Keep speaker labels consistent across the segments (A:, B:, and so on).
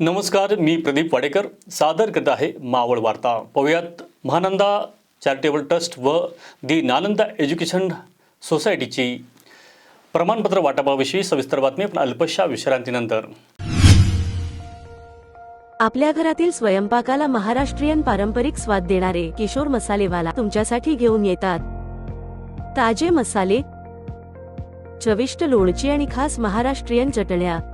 A: नमस्कार मी प्रदीप वाडेकर. सादर करत आहे मावळ वार्ता. पाहुयात महानंदा चॅरिटेबल ट्रस्ट व दी नालंदा एज्युकेशन सोसायटीची प्रमाणपत्र वाटपाविषयी सविस्तर बातमी पण अल्पशा विश्रांतीनंतर.
B: आपल्या घरातील स्वयंपाकाला महाराष्ट्रीयन पारंपरिक स्वाद देणारे किशोर मसालेवाला तुमच्यासाठी घेऊन येतात. ताजे मसाले चविष्ट लोणची आणि खास महाराष्ट्रीयन चटण्या.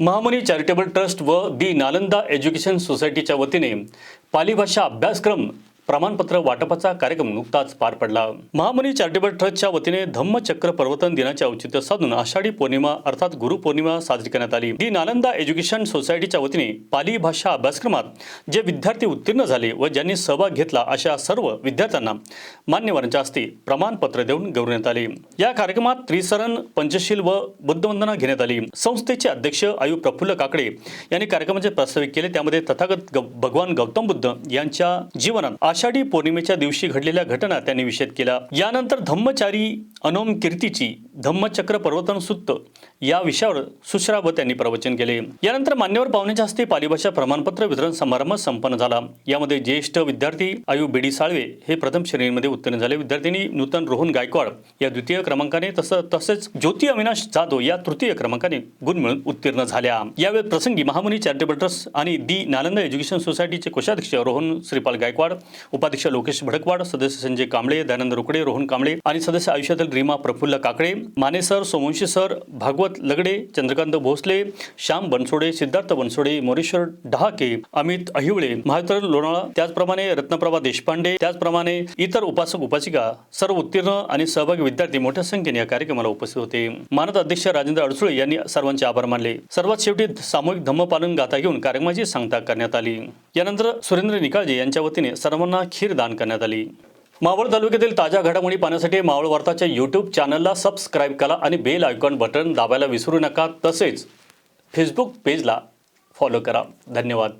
A: महामुनी चॅरिटेबल ट्रस्ट व दी नालंदा एज्युकेशन सोसायटीच्या वतीने पाली भाषा अभ्यासक्रम प्रमाणपत्र वाटपाचा कार्यक्रम नुकताच पार पडला. महामुनी चॅरिटेबल ट्रस्टच्या वतीने धम्मचक्र प्रवर्तन दिनाचे औचित्य साधून आषाढी पौर्णिमा अर्थात गुरुपौर्णिमा साजरी करण्यात आली. दी नालंदा एज्युकेशन सोसायटीच्या वतीने पाली भाषा अभ्यासक्रमात जे विद्यार्थी उत्तीर्ण झाले व ज्यांनी सहभाग घेतला अशा सर्व विद्यार्थ्यांना मान्यवरांच्या हस्ते प्रमाणपत्र देऊन गौरवण्यात आले. या कार्यक्रमात त्रिसरण पंचशील व बुद्धवंदना घेण्यात आली. संस्थेचे अध्यक्ष आयु प्रफुल्ल काकडे यांनी कार्यक्रमाचे प्रास्ताविक केले. त्यामध्ये तथागत ग- भगवान गौतम बुद्ध यांच्या जीवनात आषाढी पौर्णिमेच्या दिवशी घडलेल्या घटना त्यांनी निषेध केला. यानंतर धम्मचारी अनोम कीर्तीची धम्मचक्र पर्वतन सुत्त या विषयावर सुश्रावत त्यांनी प्रवचन केले. यानंतर मान्यवर पाहुण्याच्या हस्ते पालिभाषा प्रमाणपत्र वितरण समारंभ संपन्न झाला. यामध्ये ज्येष्ठ विद्यार्थी आयु बेडी साळवे हे प्रथम श्रेणीमध्ये उत्तीर्ण झाले. विद्यार्थ्यांनी नूतन रोहन गायकवाड या द्वितीय क्रमांकाने तसं तसेच ज्योती अविनाश जाधव या तृतीय क्रमांकाने गुण मिळून उत्तीर्ण झाल्या. यावेळी प्रसंगी महामुनी चॅरिटेबल ट्रस्ट आणि दी नालंदा एज्युकेशन सोसायटीचे कोषाध्यक्ष रोहन श्रीपाल गायकवाड उपाध्यक्ष लोकेश भडकवाड सदस्य संजय कांबळे दयानंद रुकडे रोहन कांबळे आणि सदस्य आयुष्यातील रीमा प्रफुल्ल काकडे माने सर सोमवंशी सर भागवत लगडे चंद्रकांत भोसले श्याम बनसोडे सिद्धार्थ बनसोडे मोरेश्वर डहाके अमित अहिवळे महावितरण लोणाळा त्याचप्रमाणे रत्नप्रभा देशपांडे त्याचप्रमाणे इतर उपासक उपासिका सर्व उत्तीर्ण आणि सहभागी विद्यार्थी मोठ्या संख्येने या कार्यक्रमाला उपस्थित होते. मानद अध्यक्ष राजेंद्र अडसुळे यांनी सर्वांचे आभार मानले. सर्वात शेवटी सामूहिक धम्मपालन गाथा घेऊन कार्यक्रमाची सांगता करण्यात आली. यानंतर सुरेंद्र निकाळजे यांच्या वतीने सर्वांना खीर दान करण्यात आली. मावळ तालुक्यातील ताज्या घडामोडी पाहण्यासाठी मावळ वार्ताच्या यूट्यूब चॅनलला सबस्क्राईब करा आणि बेल आयकॉन बटन दाबायला विसरू नका. तसेच फेसबुक पेजला फॉलो करा. धन्यवाद.